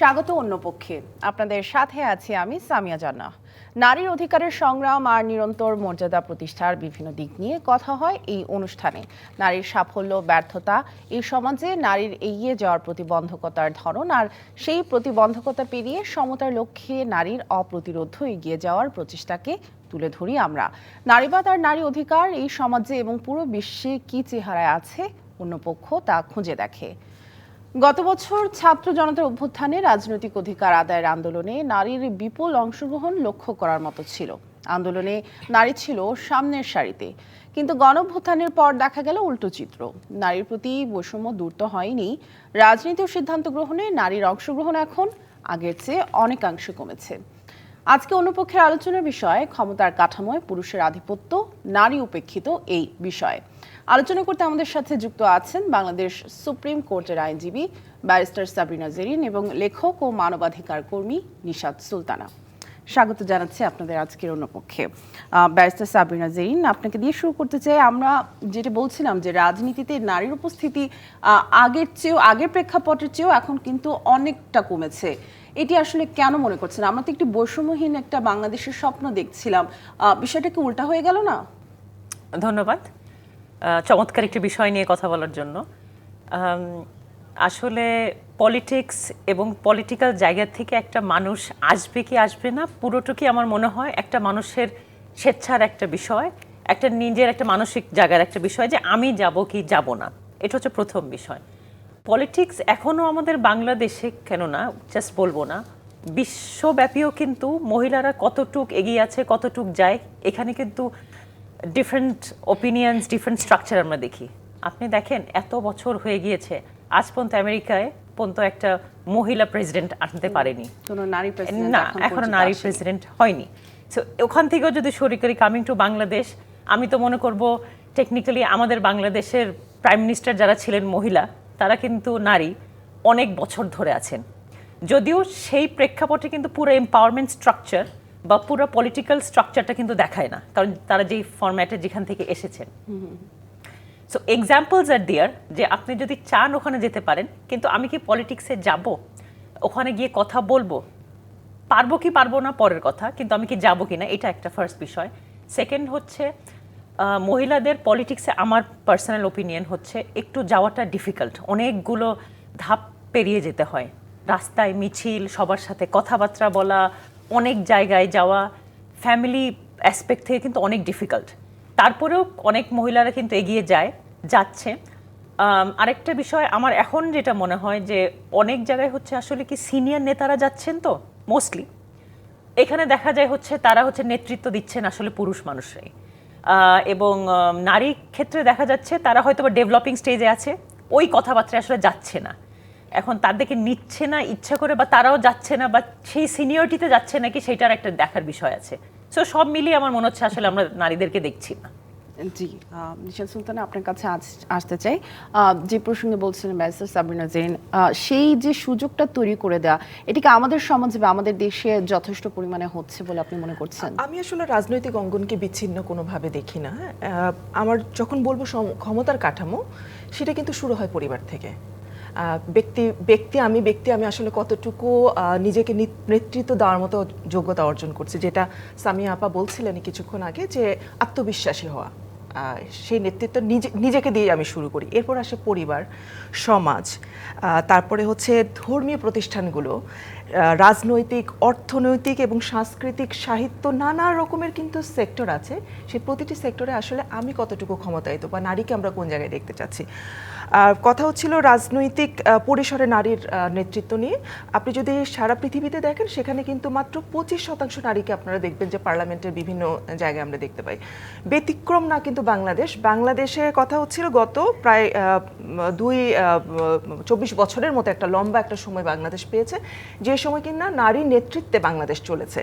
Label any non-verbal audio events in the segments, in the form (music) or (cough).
স্বাগত অন্য পক্ষে। আপনাদের সাথে আছি আমি সামিয়া জান্না নারীর অধিকারের সংগ্রাম আর নিরন্তর মর্যাদা প্রতিষ্ঠার বিভিন্ন দিক নিয়ে কথা হয় এই অনুষ্ঠানে। নারীর সাফল্য, ব্যর্থতা, এই সমাজে নারীর এগিয়ে যাওয়ার প্রতিবন্ধকতার ধরন আর সেই প্রতিবন্ধকতা পেরিয়ে সমতার লক্ষ্যে নারীর অপ্রতিরোধ এগিয়ে যাওয়ার প্রচেষ্টাকে তুলে ধরি আমরা। নারীবাদ আর নারী অধিকার এই সমাজে এবং পুরো বিশ্বে কি চেহারায় আছে? অন্য পক্ষ তা খুঁজে দেখে। গত বছর ছাত্র জনতার অভ্যুত্থানে রাজনৈতিক অধিকার আদায়ের আন্দোলনে নারীর বিপুল অংশগ্রহণ লক্ষ্য করার মতো ছিল। আন্দোলনে নারী ছিল সামনের সারিতে। কিন্তু গণভ্যুত্থানের পর দেখা গেল উল্টো চিত্র। নারীর প্রতি বৈষম্য দূর তো হয়নি। রাজনীতি ও সিদ্ধান্ত গ্রহণে নারীর অংশগ্রহণ এখন আগের চেয়ে অনেকাংশে কমেছে। আজকে অনুপক্ষের আলোচনার বিষয় ক্ষমতার কাঠামোয় পুরুষের আধিপত্য নারী উপেক্ষিত এই বিষয়ে। আলোচনা করতে আমাদের সাথে যুক্ত আছেন বাংলাদেশ সুপ্রিম কোর্টের আইনজীবী ব্যারিস্টার সাবরিনা জেরিন এবং লেখক ও মানবাধিকার কর্মী নিশাদ সুলতানা। স্বাগত জানাচ্ছি আপনাদের আজকের অনুপক্ষে আহ, ব্যারিস্টার সাবরিনা জেরিন আপনাকে দিয়ে শুরু করতে চাই আমরা যেটা বলছিলাম যে রাজনীতিতে নারীর উপস্থিতি আগের চেয়েও আগের প্রেক্ষাপটের চেয়েও এখন কিন্তু অনেকটা কমেছে। এটি আসলে কেন মনে করছেন? আমরা তো একটি বৈষম্যহীন একটা বাংলাদেশের স্বপ্ন দেখছিলাম। বিষয়টা কি উল্টা হয়ে গেল না? ধন্যবাদ। চমৎকার একটি বিষয় নিয়ে কথা বলার জন্য। আসলে পলিটিক্স এবং পলিটিক্যাল জায়গা থেকে একটা মানুষ আসবে কি আসবে না পুরোটুকুই আমার মনে হয় একটা মানুষের স্বেচ্ছার একটা বিষয়, একটা নিজের একটা মানসিক জায়গার একটা বিষয় যে আমি যাব কি যাব না। এটা হচ্ছে প্রথম বিষয়। পলিটিক্স এখনও আমাদের বাংলাদেশে কেন না জাস্ট বলব না বিশ্বব্যাপীও কিন্তু মহিলারা কতটুক এগিয়ে আছে কতটুক যায় এখানে কিন্তু ডিফারেন্ট ওপিনিয়ন্স ডিফারেন্ট স্ট্রাকচার আমরা দেখি। আপনি দেখেন এত বছর হয়ে গিয়েছে আজ পর্যন্ত আমেরিকায় পর্যন্ত একটা মহিলা প্রেসিডেন্ট আনতে পারেনি। না এখন নারী প্রেসিডেন্ট হয়নি। সো ওখান থেকেও যদি শুরু করি কামিং টু বাংলাদেশ আমি তো মনে করব টেকনিক্যালি আমাদের বাংলাদেশের প্রাইম মিনিস্টার যারা ছিলেন মহিলা তারা কিন্তু নারী অনেক বছর ধরে আছেন। যদিও সেই প্রেক্ষাপটে কিন্তু পুরো এম্পাওয়ারমেন্ট স্ট্রাকচার বা পুরো পলিটিক্যাল স্ট্রাকচারটা কিন্তু দেখায় না, কারণ তারা যেই ফরম্যাটে যেখান থেকে এসেছেন। সো এক্সাম্পলস আর দেয়ার যে আপনি যদি চান ওখানে যেতে পারেন, কিন্তু আমি কি পলিটিক্সে যাব? ওখানে গিয়ে কথা বলব? পারব কি পারব না? পরের কথা, কিন্তু আমি কি যাব কি না এটা একটা ফার্স্ট বিষয়। সেকেন্ড হচ্ছে মহিলাদের পলিটিক্সে আমার পার্সোনাল ওপিনিয়ন হচ্ছে একটু যাওয়াটা ডিফিকাল্ট অনেকগুলো ধাপ পেরিয়ে যেতে হয়। রাস্তায় মিছিল, সবার সাথে কথাবার্তা বলা, অনেক জায়গায় যাওয়া ফ্যামিলি অ্যাসপেক্ট থেকে কিন্তু অনেক ডিফিকাল্ট তারপরেও অনেক মহিলারা কিন্তু এগিয়ে যায়, যাচ্ছে। আরেকটা বিষয়, আমার এখন যেটা মনে হয় যে অনেক জায়গায় হচ্ছে আসলে কি সিনিয়র নেতারা যাচ্ছেন তো মোস্টলি এখানে দেখা যায় হচ্ছে তারা হচ্ছে নেতৃত্ব দিচ্ছেন আসলে পুরুষ মানুষরাই। এবং নারী ক্ষেত্রে দেখা যাচ্ছে তারা হয়তো বা ডেভেলপিং স্টেজে আছে, ওই কথাবার্তা আসলে যাচ্ছে না। এখন তাদেরকে নিচ্ছে না ইচ্ছা করে বা তারাও যাচ্ছে না বা সেই সিনিয়রিটিতে যাচ্ছে নাকি সেটার একটা দেখার বিষয় আছে। সো সব মিলিয়ে আমার মনে হচ্ছে আসলে আমরা নারীদেরকে দেখছি না। জি নিশাদ সুলতানা আপনার কাছে আস- আসতে চাই। যে প্রসঙ্গে বলছিলেন ব্যারিস্টার সাবিনা জেন সেই যে সুযোগটা তৈরি করে দেওয়া এটিকে আমাদের সমাজে বা আমাদের দেশে যথেষ্ট পরিমাণে হচ্ছে বলে আপনি মনে করছেন? আমি আসলে রাজনৈতিক অঙ্গনকে বিচ্ছিন্ন কোনোভাবে দেখি না হ্যাঁ। আমার যখন বলব ক্ষমতার কাঠামো, সেটা কিন্তু শুরু হয় পরিবার থেকে। ব্যক্তি ব্যক্তি আমি ব্যক্তি আমি আসলে কতটুকু নিজেকে নেতৃত্ব দেওয়ার মতো যোগ্যতা অর্জন করছি, যেটা সামিয়া আপা বলছিলেন কিছুক্ষণ আগে যে আত্মবিশ্বাসী হওয়া। সেই নেতৃত্ব নিজে, নিজেকে দিয়ে আমি শুরু করি। এরপর আসে পরিবার, সমাজ। তারপরে হচ্ছে ধর্মীয় প্রতিষ্ঠানগুলো। রাজনৈতিক, অর্থনৈতিক এবং সাংস্কৃতিক সাহিত্য নানা রকমের কিন্তু সেক্টর আছে। সেই প্রতিটি সেক্টরে আসলে আমি কতটুকু ক্ষমতায়িত বা নারীকে আমরা কোন জায়গায় দেখতে চাচ্ছি? আর কথা হচ্ছিল রাজনৈতিক পরিসরে নারীর নেতৃত্ব নিয়ে। আপনি যদি সারা পৃথিবীতে দেখেন, সেখানে কিন্তু মাত্র পঁচিশ শতাংশ নারীকে আপনারা দেখবেন যে পার্লামেন্টের বিভিন্ন জায়গায় আমরা দেখতে পাই। ব্যতিক্রম না কিন্তু বাংলাদেশ। বাংলাদেশে কথা হচ্ছিল গত প্রায় দুই চব্বিশ বছরের মতো একটা লম্বা একটা সময় বাংলাদেশ পেয়েছে। যে সময় কিনা নারী নেতৃত্বে বাংলাদেশ চলেছে।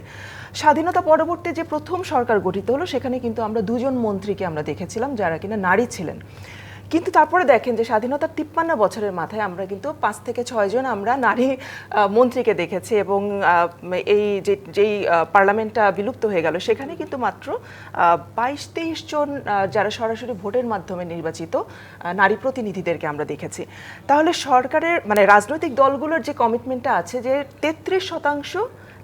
স্বাধীনতা পরবর্তী যে প্রথম সরকার গঠিত হলো, সেখানে কিন্তু আমরা দুজন মন্ত্রীকে আমরা দেখেছিলাম যারা কিনা নারী ছিলেন। কিন্তু তারপরে দেখেন যে স্বাধীনতার তিপ্পান্ন বছরের মাথায় আমরা কিন্তু পাঁচ থেকে ছয়জন আমরা নারী মন্ত্রীকে দেখেছি এবং এই যে, যেই পার্লামেন্টটা বিলুপ্ত হয়ে গেল, সেখানে কিন্তু মাত্র বাইশ তেইশ জন যারা সরাসরি ভোটের মাধ্যমে নির্বাচিত নারী প্রতিনিধিদেরকে আমরা দেখেছি। তাহলে সরকারের মানে রাজনৈতিক দলগুলোর যে কমিটমেন্টটা আছে যে তেত্রিশ শতাংশ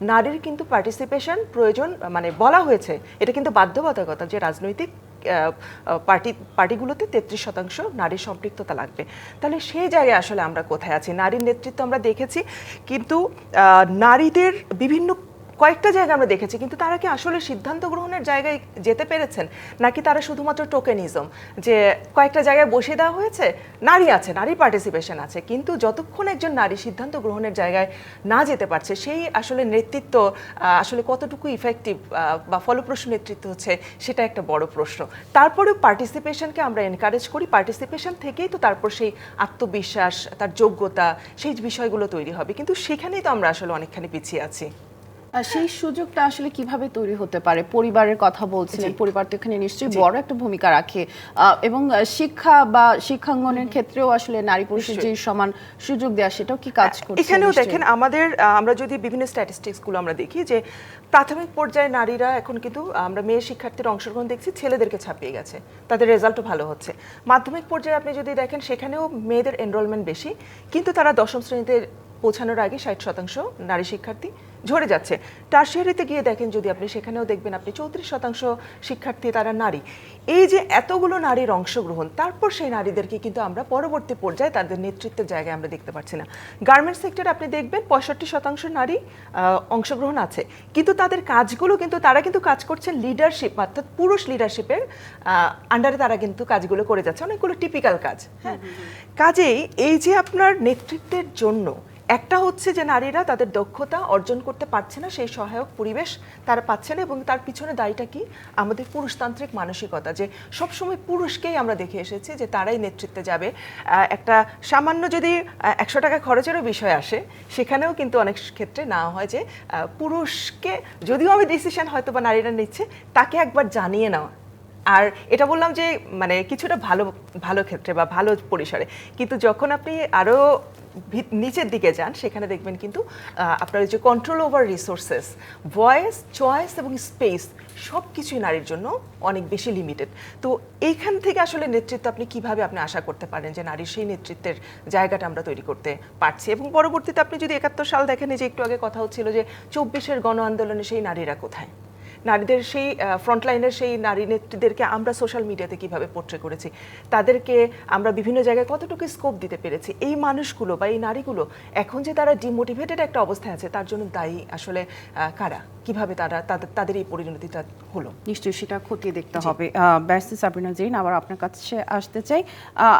নারীর কিন্তু পার্টিসিপেশন প্রয়োজন মানে বলা হয়েছে, এটা কিন্তু বাধ্যবাধকতা যে রাজনৈতিক পার্টি, পার্টিগুলোতে তেত্রিশ শতাংশ নারী সম্পৃক্ততা লাগবে। তাহলে সেই জায়গায় আসলে আমরা কোথায় আছি? নারীর নেতৃত্ব আমরা দেখেছি, কিন্তু নারীদের বিভিন্ন কয়েকটা জায়গা আমরা দেখেছি, কিন্তু তারা কি আসলে সিদ্ধান্ত গ্রহণের জায়গায় যেতে পেরেছেন? নাকি তারা শুধুমাত্র টোকেনিজম যে কয়েকটা জায়গায় বসিয়ে দেওয়া হয়েছে, নারী আছে, নারী পার্টিসিপেশন আছে, কিন্তু যতক্ষণ একজন নারী সিদ্ধান্ত গ্রহণের জায়গায় না যেতে পারছে, সেই আসলে নেতৃত্ব আসলে কতটুকু ইফেক্টিভ বা ফলপ্রসূ নেতৃত্ব হচ্ছে, সেটা একটা বড় প্রশ্ন। তারপরেও পার্টিসিপেশনকে আমরা এনকারেজ করি পার্টিসিপেশন থেকেই তো তারপর সেই আত্মবিশ্বাস, তার যোগ্যতা, সেই বিষয়গুলো তৈরি হবে, কিন্তু সেখানেই তো আমরা আসলে অনেকখানি পিছিয়ে আছি। সেই সুযোগটা আসলে কীভাবে তৈরি হতে পারে? পরিবারের কথা বলছিলেন পরিবার তো এখানে নিশ্চয়ই বড় একটা ভূমিকা রাখে। এবং শিক্ষা বা শিক্ষাঙ্গনের ক্ষেত্রেও আসলে নারী পুরুষের যে সমান সুযোগ দেওয়া সেটাও কি কাজ করছে? এখানেও দেখেন আমাদের আমরা যদি বিভিন্ন স্ট্যাটিস্টিক্সগুলো আমরা দেখি যে প্রাথমিক পর্যায়ে নারীরা এখন কিন্তু আমরা মেয়ে শিক্ষার্থীর অংশগ্রহণ দেখছি ছেলেদেরকে ছাপিয়ে গেছে। তাদের রেজাল্টও ভালো হচ্ছে। মাধ্যমিক পর্যায়ে আপনি যদি দেখেন সেখানেও মেয়েদের এনরোলমেন্ট বেশি কিন্তু তারা দশম শ্রেণীতে পৌঁছানোর আগে ষাট শতাংশ নারী শিক্ষার্থী ঝরে যাচ্ছে। টার্সিয়ারিতে গিয়ে দেখেন যদি আপনি সেখানেও দেখবেন আপনি চৌত্রিশ শতাংশ শিক্ষার্থী তারা নারী। এই যে এতগুলো নারীর অংশগ্রহণ তারপর সেই নারীদেরকে কিন্তু আমরা পরবর্তী পর্যায়ে তাদের নেতৃত্বের জায়গায় আমরা দেখতে পাচ্ছি না। গার্মেন্টস সেক্টরে আপনি দেখবেন পঁয়ষট্টি শতাংশ নারী অংশগ্রহণ আছে। কিন্তু তাদের কাজগুলো কিন্তু তারা কিন্তু কাজ করছেন লিডারশিপ অর্থাৎ পুরুষ লিডারশিপের আন্ডারে তারা কিন্তু কাজগুলো করে যাচ্ছে। অনেকগুলো টিপিক্যাল কাজ হ্যাঁ? কাজেই এই যে আপনার নেতৃত্বের জন্য একটা হচ্ছে যে নারীরা তাদের দক্ষতা অর্জন করতে পারছে না, সেই সহায়ক পরিবেশ তারা পাচ্ছে না এবং তার পিছনে দায়টা কি? আমাদের পুরুষতান্ত্রিক মানসিকতা, যে সবসময় পুরুষকেই আমরা দেখে এসেছি যে তারাই নেতৃত্বে যাবে। একটা সামান্য যদি একশো টাকা খরচেরও বিষয় আসে, সেখানেও কিন্তু অনেক ক্ষেত্রে না হয় যে পুরুষকে যদিও আমি ডিসিশন হয়তো বা নারীরা নিচ্ছে, তাকে একবার জানিয়ে নেওয়া। আর এটা বললাম যে মানে কিছুটা ভালো ভালো ক্ষেত্রে বা ভালো পরিসরে। কিন্তু যখন আপনি আরও নিচের দিকে যান, সেখানে দেখবেন কিন্তু আপনার যে control over resources voice choice এবং স্পেস সব কিছুই নারীর জন্য অনেক বেশি লিমিটেড তো এইখান থেকে আসলে নেতৃত্ব আপনি কীভাবে আপনি আশা করতে পারেন যে নারীর সেই নেতৃত্বের জায়গাটা আমরা তৈরি করতে পারছি? এবং পরবর্তীতে আপনি যদি একাত্তর সাল দেখেন যে একটু আগে কথা হচ্ছিল যে চব্বিশের গণ আন্দোলনে সেই নারীরা কোথায়? নারীদের সেই ফ্রন্টলাইনের সেই নারী নেত্রীদেরকে আমরা সোশ্যাল মিডিয়াতে কীভাবে পোট্রে করেছি, তাদেরকে আমরা বিভিন্ন জায়গায় কতটুকু স্কোপ দিতে পেরেছি, এই মানুষগুলো বা এই নারীগুলো এখন যে তারা ডিমোটিভেটেড একটা অবস্থায় আছে, তার জন্য দায়ী আসলে কারা? কীভাবে তারা তাদের এই পরিণতিটা হলো? নিশ্চয়ই সেটা খতিয়ে দেখতে হবে। ব্যারিস্টার সাবিনা জৈন আবার আপনার কাছে আসতে চাই।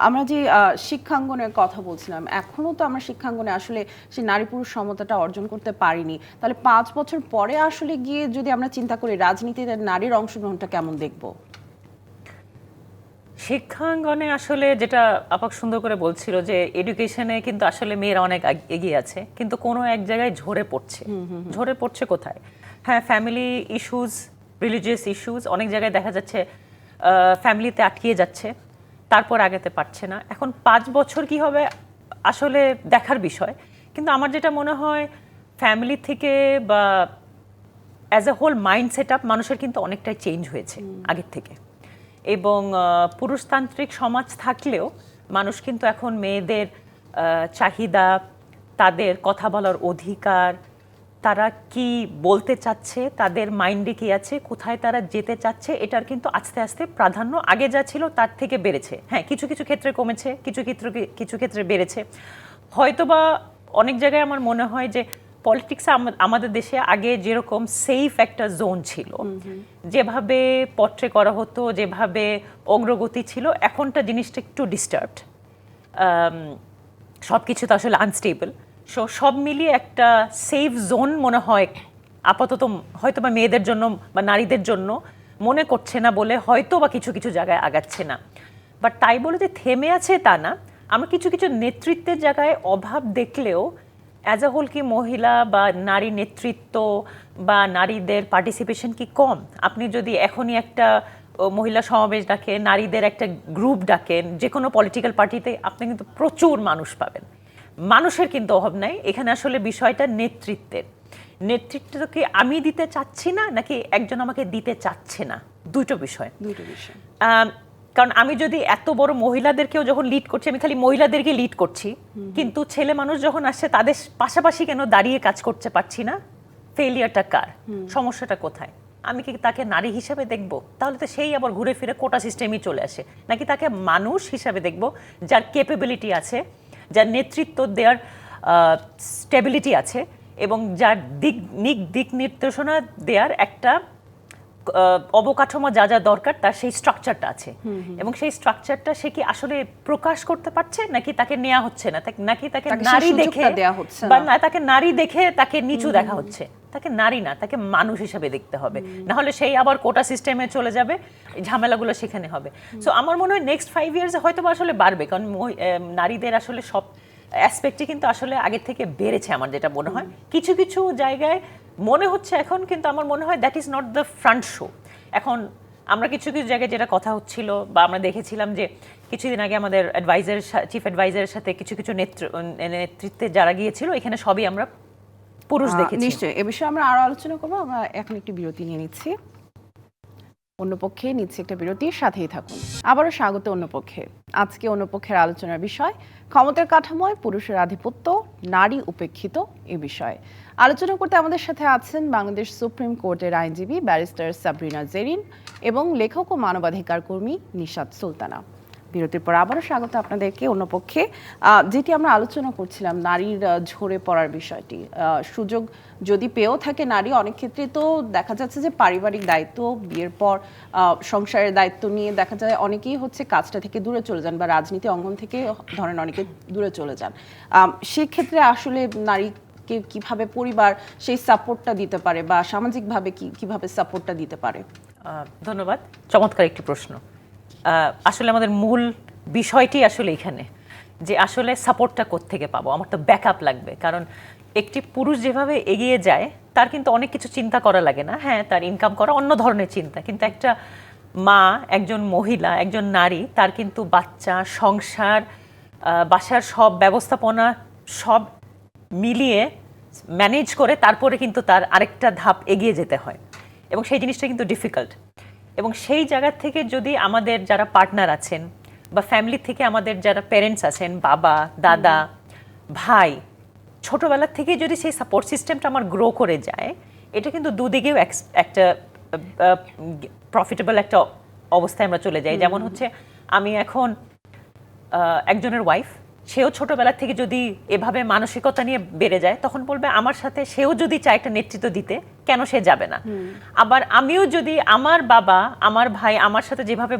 আমরা যে শিক্ষাঙ্গনের কথা বলছিলাম এখনও তো আমরা শিক্ষাঙ্গনে আসলে সেই নারী পুরুষ সমতাটা অর্জন করতে পারিনি। তাহলে পাঁচ বছর পরে আসলে গিয়ে যদি আমরা চিন্তা করি রাজনীতিতে নারীর অংশগ্রহণটা কেমন দেখব? শিক্ষাঙ্গনে আসলে যেটা আপাক সুন্দর করে বলছিল যে এডুকেশনে কিন্তু আসলে মেয়েরা অনেক এগিয়ে আছে কিন্তু কোনো এক জায়গায় ঝরে পড়ছে। ঝরে পড়ছে কোথায়? হ্যাঁ ফ্যামিলি ইস্যুজ রিলিজিয়াস ইস্যুজ অনেক জায়গায় দেখা যাচ্ছে ফ্যামিলিতে আটকিয়ে যাচ্ছে তারপর আগাতে পারছে না। এখন পাঁচ বছর কি হবে আসলে দেখার বিষয়। কিন্তু আমার যেটা মনে হয় ফ্যামিলি থেকে বা as a whole mind set up মানুষের কিন্তু অনেকটাই চেঞ্জ হয়েছে আগের থেকে। এবং পুরুষতান্ত্রিক সমাজ থাকলেও মানুষ কিন্তু এখন মেয়েদের চাহিদা তাদের কথা বলার অধিকার তারা কি বলতে চাচ্ছে তাদের মাইন্ডে কি আছে কোথায় তারা যেতে চাচ্ছে এটার কিন্তু আস্তে আস্তে প্রাধান্য আগে যা ছিল তার থেকে বেড়েছে। হ্যাঁ কিছু কিছু ক্ষেত্রে কমেছে কিছু ক্ষেত্রে কিছু ক্ষেত্রে বেড়েছে। হয়তোবা অনেক জায়গায় আমার মনে হয় যে পলিটিক্সে আমাদের দেশে আগে যেরকম সেফ একটা জোন ছিল যেভাবে পট্রে করা হতো যেভাবে অগ্রগতি ছিল এখনটা জিনিসটা একটু ডিস্টার্বড সব কিছু তো আসলে আনস্টেবল সো, সব মিলিয়ে একটা সেফ জোন মনে হয় আপাতত হয়তো বা মেয়েদের জন্য বা নারীদের জন্য মনে করছে না বলে হয়তো বা কিছু কিছু জায়গায় আগাচ্ছে না। বাট তাই বলে যে থেমে আছে তা না, আমরা কিছু কিছু নেতৃত্বের জায়গায় অভাব দেখলেও অ্যাজ আ হোল কি মহিলা বা নারী নেতৃত্ব বা নারীদের পার্টিসিপেশন কি কম? আপনি যদি এখনই একটা মহিলা সমাবেশ ডাকেন, নারীদের একটা গ্রুপ ডাকেন যে কোনো পলিটিক্যাল পার্টিতে আপনি কিন্তু প্রচুর মানুষ পাবেন। মানুষের কিন্তু অভাব নাই। এখানে আসলে বিষয়টা নেতৃত্বের। নেতৃত্ব কি আমি দিতে চাচ্ছি না নাকি একজন আমাকে দিতে চাচ্ছে না? দুটো বিষয়। দুটো বিষয়। কারণ আমি যদি এত বড় মহিলাদেরকেও যখন লিড করছি আমি খালি মহিলাদেরকে লিড করছি। কিন্তু ছেলে মানুষ যখন আসছে তাদের পাশাপাশি কেন দাঁড়িয়ে কাজ করতে পারছি না? ফেলিয়ারটা কার? সমস্যাটা কোথায়? আমি কি তাকে নারী হিসাবে দেখব? তাহলে তো সেই আবার ঘুরে ফিরে কোটা সিস্টেমই চলে আসে। নাকি তাকে মানুষ হিসাবে দেখব যার কেপেবিলিটি আছে যার নেতৃত্ব দেওয়ার স্টেবিলিটি আছে এবং যার দিক নিক দিক নির্দেশনা দেওয়ার একটা অবকাঠামো যা যা দরকার তার সেই স্ট্রাকচারটা আছে। এবং সেই স্ট্রাকচারটা সে কি আসলে প্রকাশ করতে পারছে নাকি তাকে নেওয়া হচ্ছে না? নাকি তাকে নারী দেখে দেওয়া হচ্ছে বা। না? তাকে নারী দেখে তাকে নিচু দেখা হচ্ছে। তাকে নারী না তাকে মানুষ হিসেবে দেখতে হবে। না হলে সেই আবার কোটা সিস্টেমে চলে যাবে ঝামেলাগুলো সেখানে হবে। সো আমার মনে হয় নেক্সট ফাইভ ইয়ার্সে হয়তো আসলে বাড়বে কারণ নারীদের আসলে সব অ্যাসপেক্টই কিন্তু আসলে আগের থেকে বেড়েছে আমার যেটা মনে হয়। কিছু কিছু জায়গায় মনে হচ্ছে এখন কিন্তু আমার মনে হয় that is not the front show এখন আমরা কিছু কিছু জায়গায় যেটা কথা হচ্ছিল বা আমরা দেখেছিলাম যে কিছুদিন আগে আমাদের অ্যাডভাইজার চিফ অ্যাডভাইজারের সাথে কিছু কিছু নেতৃ- নেতৃত্বে যারা গিয়েছিল এখানে সবই আমরা পুরুষ দেখেছি। নিশ্চয়ই। এ বিষয়ে আমরা আরও আলোচনা করব। আমরা এখন একটি বিরতি নিয়ে নিচ্ছি। অন্য পক্ষে নিচ্ছে একটা বিরতির সাথেই থাকুন। আবারও স্বাগত অন্য পক্ষে আজকে অন্য পক্ষের আলোচনার বিষয় ক্ষমতার কাঠামোয় পুরুষের আধিপত্য নারী উপেক্ষিত এ বিষয়ে। আলোচনা করতে আমাদের সাথে আছেন বাংলাদেশ সুপ্রিম কোর্টের আইনজীবী ব্যারিস্টার সাবরিনা জেরিন এবং লেখক ও মানবাধিকার কর্মী নিশাদ সুলতানা। বিরতির পর আবারও স্বাগত আপনাদেরকে অন্য পক্ষে। যেটি আমরা আলোচনা করছিলাম, নারীর ঝরে পড়ার বিষয়টি। সুযোগ যদি পেয়েও থাকে নারী, অনেক ক্ষেত্রে তো দেখা যাচ্ছে যে পারিবারিক দায়িত্ব, বিয়ের পর সংসারের দায়িত্ব নিয়ে দেখা যায় অনেকেই হচ্ছে কাজটা থেকে দূরে চলে যান বা রাজনীতি অঙ্গন থেকে ধরেন অনেকে দূরে চলে যান। সেক্ষেত্রে আসলে নারীকে কীভাবে পরিবার সেই সাপোর্টটা দিতে পারে বা সামাজিকভাবে কি, কীভাবে সাপোর্টটা দিতে পারে? ধন্যবাদ। চমৎকার একটি প্রশ্ন। আসলে আমাদের মূল বিষয়টি আসলে এখানে, যে আসলে সাপোর্টটা থেকে পাবো? আমার তো ব্যাকআপ লাগবে। কারণ একটি পুরুষ যেভাবে এগিয়ে যায়, তার কিন্তু অনেক কিছু চিন্তা করা লাগে না। হ্যাঁ তার ইনকাম করা অন্য ধরনের চিন্তা। কিন্তু একটা মা, একজন মহিলা, একজন নারী, তার কিন্তু বাচ্চা, সংসার বাসার সব ব্যবস্থাপনা সব মিলিয়ে ম্যানেজ করে তারপরে কিন্তু তার আরেকটা ধাপ এগিয়ে যেতে হয়। এবং সেই জিনিসটা কিন্তু ডিফিকাল্ট এবং সেই জায়গা থেকে যদি আমাদের যারা পার্টনার আছেন বা ফ্যামিলি থেকে আমাদের যারা প্যারেন্টস আছেন বাবা দাদা ভাই ছোটবেলা থেকে যদি সেই সাপোর্ট সিস্টেমটা আমার গ্রো করে যায় এটা কিন্তু দুদিকেও একটা প্রফিটেবল একটা অবস্থায় আমরা চলে যাই। যেমন হচ্ছে আমি এখন একজনের ওয়াইফ সেও ছোটবেলা থেকে যদি এভাবে মানসিকতা নিয়ে বেড়ে যায় তখন বলবে আমার সাথে সেও যদি চায় একটা নেতৃত্ব দিতে কেন সে যাবে না? আবার আমিও যদি আমার বাবা আমার ভাই আমার সাথে যেভাবে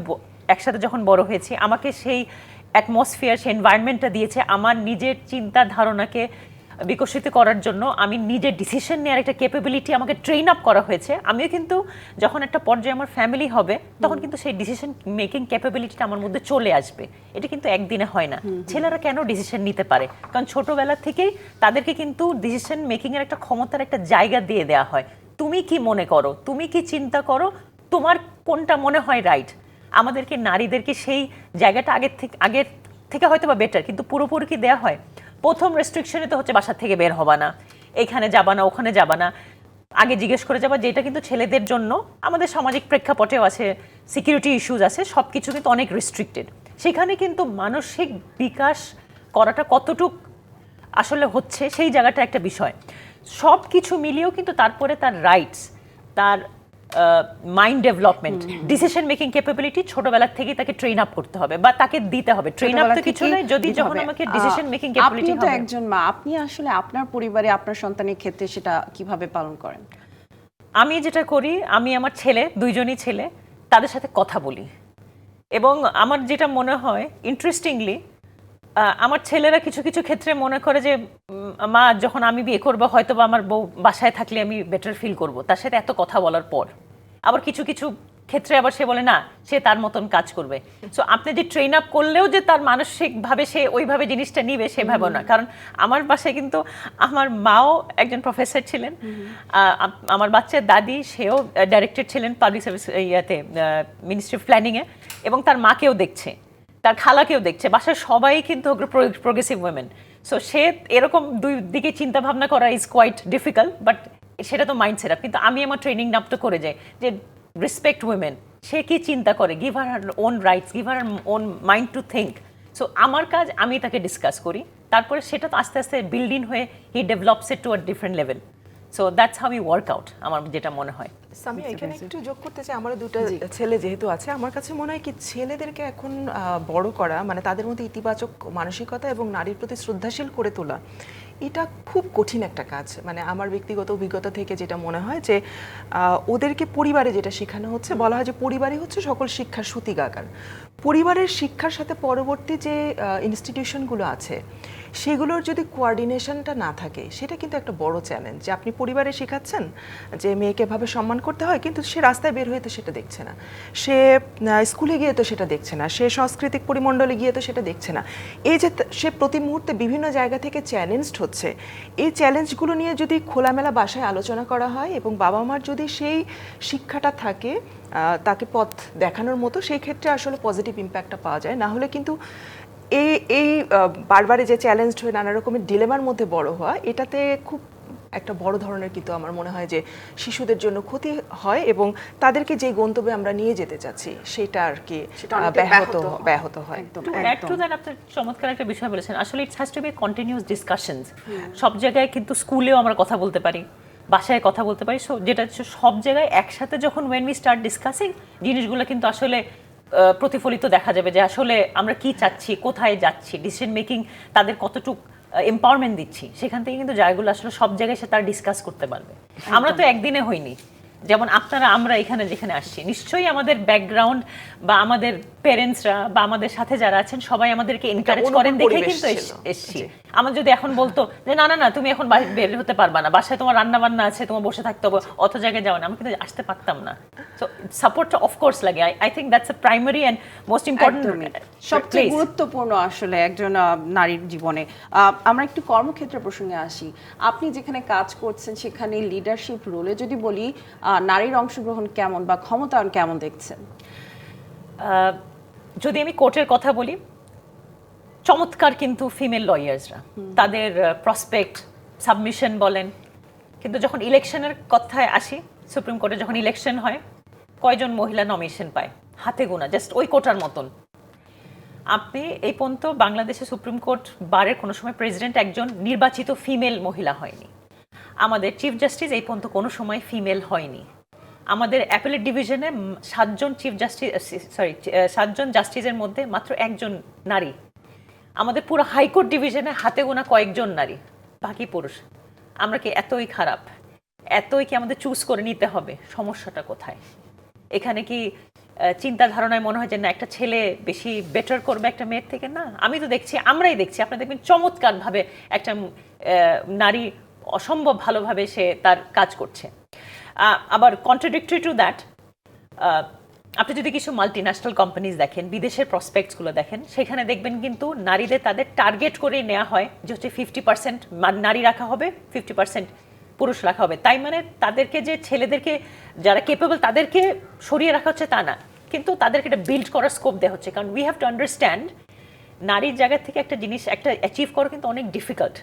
একসাথে যখন বড় হয়েছি আমাকে সেই অ্যাটমসফিয়ার সেই এনভায়রনমেন্টটা দিয়েছে আমার নিজের চিন্তা ধারণাকে বিকশিত করার জন্য আমি নিজের ডিসিশন নেওয়ার একটা ক্যাপাবিলিটি আমাকে ট্রেন আপ করা হয়েছে। আমিও কিন্তু যখন একটা পর্যায়ে আমার ফ্যামিলি হবে তখন কিন্তু সেই ডিসিশন মেকিং ক্যাপাবিলিটিটা আমার মধ্যে চলে আসবে। এটা কিন্তু একদিনে হয় না। ছেলেরা কেন ডিসিশন নিতে পারে? কারণ ছোটবেলা থেকেই তাদেরকে কিন্তু ডিসিশন মেকিংয়ের একটা ক্ষমতার একটা জায়গা দিয়ে দেওয়া হয়। তুমি কি মনে করো? তুমি কি চিন্তা করো? তোমার কোনটা মনে হয় রাইট আমাদেরকে নারীদেরকে সেই জায়গাটা আগের থেকে আগের থেকে হয়তো বা বেটার কিন্তু পুরোপুরি কি দেওয়া হয়? প্রথম রেস্ট্রিকশনে তো হচ্ছে বাসা থেকে বের হবা না। এখানে যাবা না, ওখানে যাবা না। আগে জিজ্ঞেস করে যাবা, যেটা কিন্তু ছেলেদের জন্য, আমাদের সামাজিক প্রেক্ষাপটেও আছে সিকিউরিটি ইস্যুজ আছে সব কিছু কিন্তু অনেক রেস্ট্রিক্টেড সেখানে কিন্তু মানসিক বিকাশ করাটা কতটুক আসলে হচ্ছে, সেই জায়গাটা একটা বিষয়। সব কিছু মিলিয়েও কিন্তু তারপরে তার রাইটস তার mind development decision making capability ছোটবেলা থেকে তাকে ট্রেন আপ করতে হবে বা তাকে দিতে হবে। ট্রেন আপ তো কিছু নয় যদি যখন আমাকে ডিসিশন মেকিং ক্যাপাবিলিটি আপনিও তো একজন মা আপনি আসলে আপনার পরিবারে আপনার সন্তানের ক্ষেত্রে সেটা কীভাবে পালন করেন? আমি যেটা করি আমি আমার ছেলে দুইজনই ছেলে তাদের সাথে কথা বলি। এবং আমার যেটা মনে হয় ইন্টারেস্টিংলি আমার ছেলেরা কিছু কিছু ক্ষেত্রে মনে করে যে মা যখন আমি বিয়ে করব হয়তো বা আমার বউ বাসায় থাকলে আমি বেটার ফিল করব। তার সাথে এত কথা বলার পর। আবার কিছু কিছু ক্ষেত্রে আবার সে বলে না সে তার মতন কাজ করবে। সো আপনি যে ট্রেন আপ করলেও যে তার মানসিকভাবে সে ওইভাবে জিনিসটা নিবে সেভাবে না কারণ আমার বাসায় কিন্তু আমার মাও একজন প্রফেসর ছিলেন। আমার বাচ্চার দাদি সেও ডাইরেক্টর ছিলেন পাবলিক সার্ভিস ইয়াতে মিনিস্ট্রি অফ প্ল্যানিংয়ে এবং তার মাকেও দেখছে। তার খালাকেও দেখছে, বাসার সবাই কিন্তু প্রোগ্রেসিভ উইমেন সো সে এরকম দুই দিকে চিন্তা ভাবনা করা ইজ কোয়াইট ডিফিকাল্ট বাট সেটা তো মাইন্ড সেট কিন্তু আমি আমার ট্রেনিং নাপটা করে যাই যে রেসপেক্ট উইমেন সে কি চিন্তা করে? Give her own rights give her own mind to think so আমার কাজ আমি তাকে ডিসকাস করি, তারপরে সেটা তো আস্তে আস্তে বিল্ডিং হয়ে he develops it to a different level so that's how you work out আমার যেটা মনে হয়। আমি এখানে একটু যোগ করতে চাই। আমার দুটো ছেলে যেহেতু আছে আমার কাছে মনে হয় কি ছেলেদেরকে এখন আহ, বড় করা মানে তাদের মধ্যে ইতিবাচক মানসিকতা এবং নারীর প্রতি শ্রদ্ধাশীল করে তোলা এটা খুব কঠিন একটা কাজ। মানে আমার ব্যক্তিগত অভিজ্ঞতা থেকে যেটা মনে হয় যে ওদেরকে পরিবারে যেটা শেখানো হচ্ছে, বলা হয় যে পরিবারই হচ্ছে সকল শিক্ষার সূতিকাগার। পরিবারের শিক্ষার সাথে পরবর্তী যে ইনস্টিটিউশনগুলো আছে, সেগুলোর যদি কোয়ার্ডিনেশনটা না থাকে, সেটা কিন্তু একটা বড় চ্যালেঞ্জ যে আপনি পরিবারে শেখাচ্ছেন যে মেয়েকে ভাবে সম্মান করতে হয়, কিন্তু সে রাস্তায় বের হয়ে তো সেটা দেখছে না। সে স্কুলে গিয়ে তো সেটা দেখছে না। সে সাংস্কৃতিক পরিমণ্ডলে গিয়ে তো সেটা দেখছে না। এই যে সে প্রতি মুহূর্তে বিভিন্ন জায়গা থেকে চ্যালেঞ্জড হচ্ছে এই চ্যালেঞ্জগুলো নিয়ে যদি খোলামেলা বাসায় আলোচনা করা হয় এবং বাবা মার যদি সেই শিক্ষাটা থাকে তাকে পথ দেখানোর মতো, সেই ক্ষেত্রে আসলে পজিটিভ ইম্প্যাক্টটা পাওয়া যায়। না হলে কিন্তু এই এই বারবারে যে চ্যালেঞ্জ হয়ে নানা রকমের ডিলেমার মধ্যে বড় হওয়া, এটাতে খুব একটা বড় ধরনের কিন্তু আমার মনে হয় যে শিশুদের জন্য ক্ষতি হয় এবং তাদেরকে যে গন্তব্যে আমরা নিয়ে যেতে চাচ্ছি সেটা আর কি ব্যাহত ব্যাহত হয়। চমৎকার একটা বিষয় বলেছেন। আসলে it's has to be continuous discussions সব জায়গায় কিন্তু স্কুলেও আমরা কথা বলতে পারি বাসায় কথা বলতে পারি। যেটা সব জায়গায় একসাথে যখন ওয়েন উই স্টার্ট ডিসকাসিং জিনিসগুলো কিন্তু আসলে আহ, প্রতিফলিত দেখা যাবে যে আসলে আমরা কি চাচ্ছি কোথায় যাচ্ছি ডিসিশন মেকিং তাদের কতটুক এম্পাওয়ারমেন্ট দিচ্ছি। সেখান থেকে কিন্তু জায়গাগুলো আসলে সব জায়গায় সে তার ডিসকাস করতে পারবে। আমরা তো একদিনে হইনি। যেমন আপনারা আমরা এখানে যেখানে আসছি নিশ্চয়ই আমাদের ব্যাকগ্রাউন্ড বা আমাদের প্যারেন্টসরা বা আমাদের সাথে যারা আছেন সবাই আমাদেরকে এনকারেজ করেন দেখে কিন্তু এস- এসছি। আমার যদি এখন বলতো যে না না না তুমি এখন বাইরে বের হতে পারবা না বাসায় তোমার রান্না বান্না আছে তোমার বসে থাকতে হবে অত জায়গায় যাও না। আমি কিন্তু আসতে পারতাম না। সো সাপোর্টটা অফকোর্স লাগে। I think that's a primary and most important সবচেয়ে গুরুত্বপূর্ণ আসলে একজন আহ, নারীর জীবনে। আহ, আমরা একটু কর্মক্ষেত্র প্রসঙ্গে আসি। আপনি যেখানে কাজ করছেন সেখানে লিডারশিপ রোলে যদি বলি নারীর অংশগ্রহণ কেমন বা ক্ষমতায়ন কেমন দেখছেন? যদি আমি কোর্টের কথা বলি চমৎকার কিন্তু ফিমেল লয়ার্সরা তাদের প্রসপেক্ট সাবমিশন বলেন। কিন্তু যখন ইলেকশনের কথায় আসি সুপ্রিম কোর্টে যখন ইলেকশন হয় কয়জন মহিলা নমিনেশন পায়? হাতে গোনা জাস্ট ওই কোটার মতন। আপনি এই পর্যন্ত বাংলাদেশে সুপ্রিম কোর্ট বারের কোনো সময় প্রেসিডেন্ট একজন নির্বাচিত ফিমেল মহিলা হয়নি। আমাদের চিফ জাস্টিস এই পর্যন্ত কোনো সময় ফিমেল হয়নি। আমাদের অ্যাপেলেট ডিভিশনে সাতজন চিফ জাস্টিস সরি সাতজন জাস্টিসের মধ্যে মাত্র একজন নারী। আমাদের পুরো হাইকোর্ট ডিভিশনে হাতে গোনা কয়েকজন নারী, বাকি পুরুষ। আমরা কি এতই খারাপ? এতই কি আমাদের চুজ করে নিতে হবে? সমস্যাটা কোথায়? এখানে কি চিন্তা ধারণায় মনে হয় যে না, একটা ছেলে বেশি বেটার করবে একটা মেয়ের থেকে? না, আমি তো দেখছি, আমরাই দেখছি। আপনারা দেখবেন চমৎকারভাবে একটা নারী অসম্ভব ভালোভাবে সে তার কাজ করছে। আবার কন্ট্রাডিক্টরি টু দ্যাট আপনি যদি কিছু মাল্টি ন্যাশনাল কোম্পানিজ দেখেন, বিদেশের প্রসপেক্টসগুলো দেখেন, সেখানে দেখবেন কিন্তু নারীদের তাদের টার্গেট করে নেওয়া হয় যে হচ্ছে ফিফটি পার্সেন্ট নারী রাখা হবে ফিফটি পার্সেন্ট পুরুষ রাখা হবে। তাই মানে তাদেরকে যে ছেলেদেরকে, যারা কেপেবল তাদেরকে সরিয়ে রাখা হচ্ছে তা না। কিন্তু তাদেরকে একটা বিল্ড করার স্কোপ দেওয়া হচ্ছে। কারণ উই হ্যাভ টু আন্ডারস্ট্যান্ড নারীর জায়গা থেকে একটা জিনিস, একটা অ্যাচিভ করা কিন্তু অনেক ডিফিকাল্ট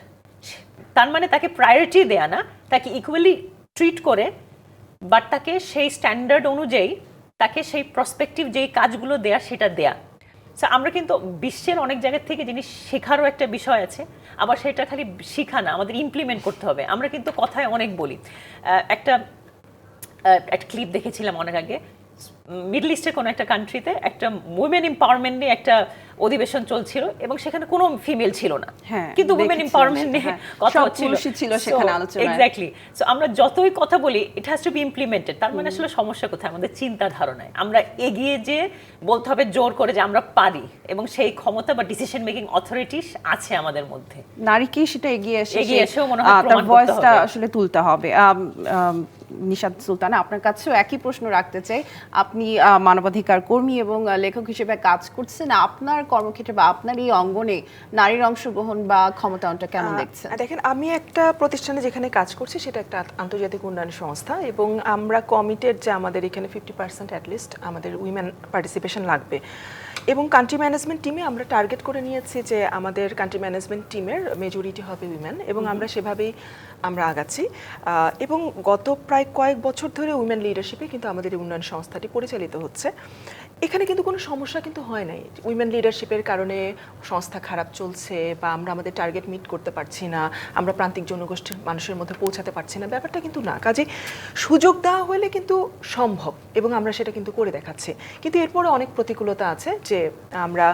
তার মানে তাকে প্রায়োরিটি দেয়া না তাকে ইকুয়ালি ট্রিট করে বাট তাকে সেই স্ট্যান্ডার্ড অনুযায়ী তাকে সেই প্রসপেক্টিভ যেই কাজগুলো দেয়া সেটা দেয়া। So, আমরা কিন্তু বিশ্বের অনেক জায়গা থেকে জিনিস শেখারও একটা বিষয় আছে আবার সেটা খালি শেখা না আমাদের ইমপ্লিমেন্ট করতে হবে। আমরা কিন্তু কথায় অনেক বলি। একটা একটা ক্লিপ দেখেছিলাম অনেক আগে মিডল ইস্টের কোনো একটা কান্ট্রিতে একটা উইমেন এম্পাওয়ারমেন্ট নিয়ে একটা অধিবেশন চলছিল এবং সেখানে কোনো ফিমেল ছিল না। হ্যাঁ, কিন্তু উইমেন এম্পাওয়ারমেন্ট নিয়ে হ্যাঁ। কথা হচ্ছিল। ছিল সেখানে আলোচনায়। এক্স্যাক্টলি সো আমরা যতই কথা বলি it has to be implemented তার মানে আসলে সমস্যা কোথায়? আমাদের চিন্তা ধারণায় আমরা এগিয়ে যে বলতে হবে জোর করে যে আমরা পারি এবং সেই ক্ষমতা বা ডিসিশন মেকিং অথরিটিস আছে আমাদের মধ্যে। নারীকেই সেটা এগিয়ে এসে এগিয়ে এসেও মনে হয় তার ভয়েসটা আসলে তুলতে হবে। নিশাদ সুলতানা আপনার কাছেও একই প্রশ্ন রাখতে চাই। আপনি মানবাধিকার কর্মী এবং লেখক হিসেবে কাজ করছেন। আপনার কর্মক্ষেত্রে বা আপনার এই অঙ্গনে নারীর অংশগ্রহণ বা ক্ষমতায়নটা কেমন দেখছেন? দেখেন আমি একটা প্রতিষ্ঠানে যেখানে কাজ করছি সেটা একটা আন্তর্জাতিক উন্নয়ন সংস্থা এবং আমরা কমিটেড যে আমাদের এখানে ফিফটি পার্সেন্ট অ্যাটলিস্ট আমাদের উইমেন পার্টিসিপেশন লাগবে। এবং কান্ট্রি ম্যানেজমেন্ট টিমে আমরা টার্গেট করে নিয়েছি যে আমাদের কান্ট্রি ম্যানেজমেন্ট টিমের মেজরিটি হবে উইমেন এবং আমরা সেভাবেই আমরা আগাচ্ছি। এবং গত প্রায় কয়েক বছর ধরে উইমেন লিডারশিপে কিন্তু আমাদের এই উন্নয়ন সংস্থাটি পরিচালিত হচ্ছে। এখানে কিন্তু কোনো সমস্যা কিন্তু হয় নাই। উইমেন লিডারশিপের কারণে সংস্থা খারাপ চলছে বা আমরা আমাদের টার্গেট মিট করতে পারছি না, আমরা প্রান্তিক জনগোষ্ঠীর মানুষের মধ্যে পৌঁছাতে পারছি না, ব্যাপারটা কিন্তু না। কাজে সুযোগ দেওয়া হলে কিন্তু সম্ভব এবং আমরা সেটা কিন্তু করে দেখাচ্ছি। কিন্তু এরপরে অনেক প্রতিকূলতা আছে যে আমরা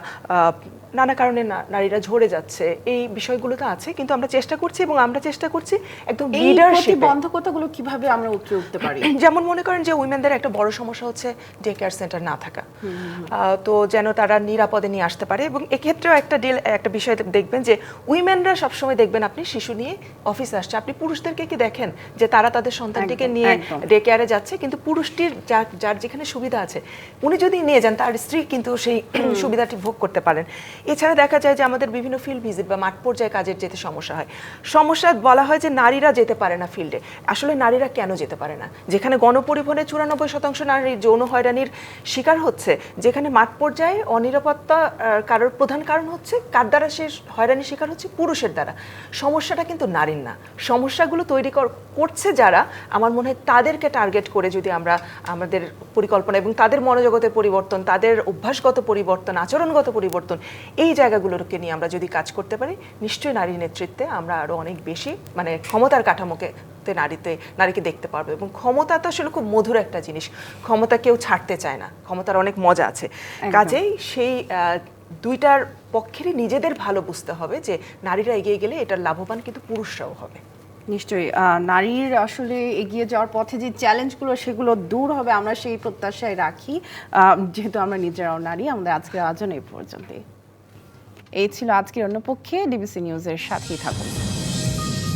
নানা কারণে নারীরা ঝরে যাচ্ছে। এই বিষয়গুলো তো আছে কিন্তু আমরা চেষ্টা করছি এবং আমরা চেষ্টা করছি একদম লিডারশিপ প্রতিবন্ধকতাগুলো কীভাবে আমরা উঠে উঠতে পারি? (clears throat) যেমন মনে করেন যে উইমেনদের একটা বড় সমস্যা হচ্ছে ডে কেয়ার সেন্টার না থাকা। তো যেন তারা নিরাপদে নিয়ে আসতে পারে এবং এক্ষেত্রেও একটা ডিল একটা বিষয় দেখবেন যে উইমেনরা সবসময় দেখবেন আপনি শিশু নিয়ে অফিসে আসছে। আপনি পুরুষদেরকে কি দেখেন যে তারা তাদের সন্তানটিকে নিয়ে। ডে কেয়ারে যাচ্ছে কিন্তু পুরুষটির যার যার যেখানে সুবিধা আছে উনি যদি নিয়ে যান তার স্ত্রী কিন্তু সেই সুবিধাটি ভোগ করতে পারেন। এছাড়া দেখা যায় যে আমাদের বিভিন্ন ফিল্ড ভিজিট বা মাঠ পর্যায়ে কাজের যেতে সমস্যা হয়। সমস্যা বলা হয় যে নারীরা যেতে পারে না ফিল্ডে আসলে নারীরা কেন যেতে পারে না? যেখানে গণপরিবহনে চুরানব্বই শতাংশ নারী যৌন হয়রানির শিকার হচ্ছে, যেখানে মাঠ পর্যায়ে অনিরাপত্তা কারোর প্রধান কারণ হচ্ছে কার দ্বারা সে হয়রানির শিকার হচ্ছে? পুরুষের দ্বারা। সমস্যাটা কিন্তু নারীর না। সমস্যাগুলো তৈরি কর- করছে যারা, আমার মনে হয় তাদেরকে টার্গেট করে যদি আমরা আমাদের পরিকল্পনা এবং তাদের মনোজগতের পরিবর্তন, তাদের অভ্যাসগত পরিবর্তন, আচরণগত পরিবর্তন এই জায়গাগুলোকে নিয়ে আমরা যদি কাজ করতে পারি নিশ্চয়ই নারীর নেতৃত্বে আমরা আরও অনেক বেশি মানে ক্ষমতার কাঠামোকে নারীতে নারীকে দেখতে পারবে। এবং ক্ষমতা তো আসলে খুব মধুর একটা জিনিস। ক্ষমতা কেউ ছাড়তে চায় না। ক্ষমতার অনেক মজা আছে। কাজেই সেই দুইটার পক্ষেরই নিজেদের ভালো বুঝতে হবে যে নারীরা এগিয়ে গেলে এটার লাভবান কিন্তু পুরুষরাও হবে। নিশ্চয়ই। নারীর আসলে এগিয়ে যাওয়ার পথে যে চ্যালেঞ্জগুলো সেগুলো দূর হবে আমরা সেই প্রত্যাশায় রাখি। যেহেতু আমরা নিজেরাও নারী আমাদের আজকের আয়োজন এই পর্যন্তই। এই ছিল আজকের অন্য পক্ষে ডিবিসি নিউজের সাথেই থাকুন।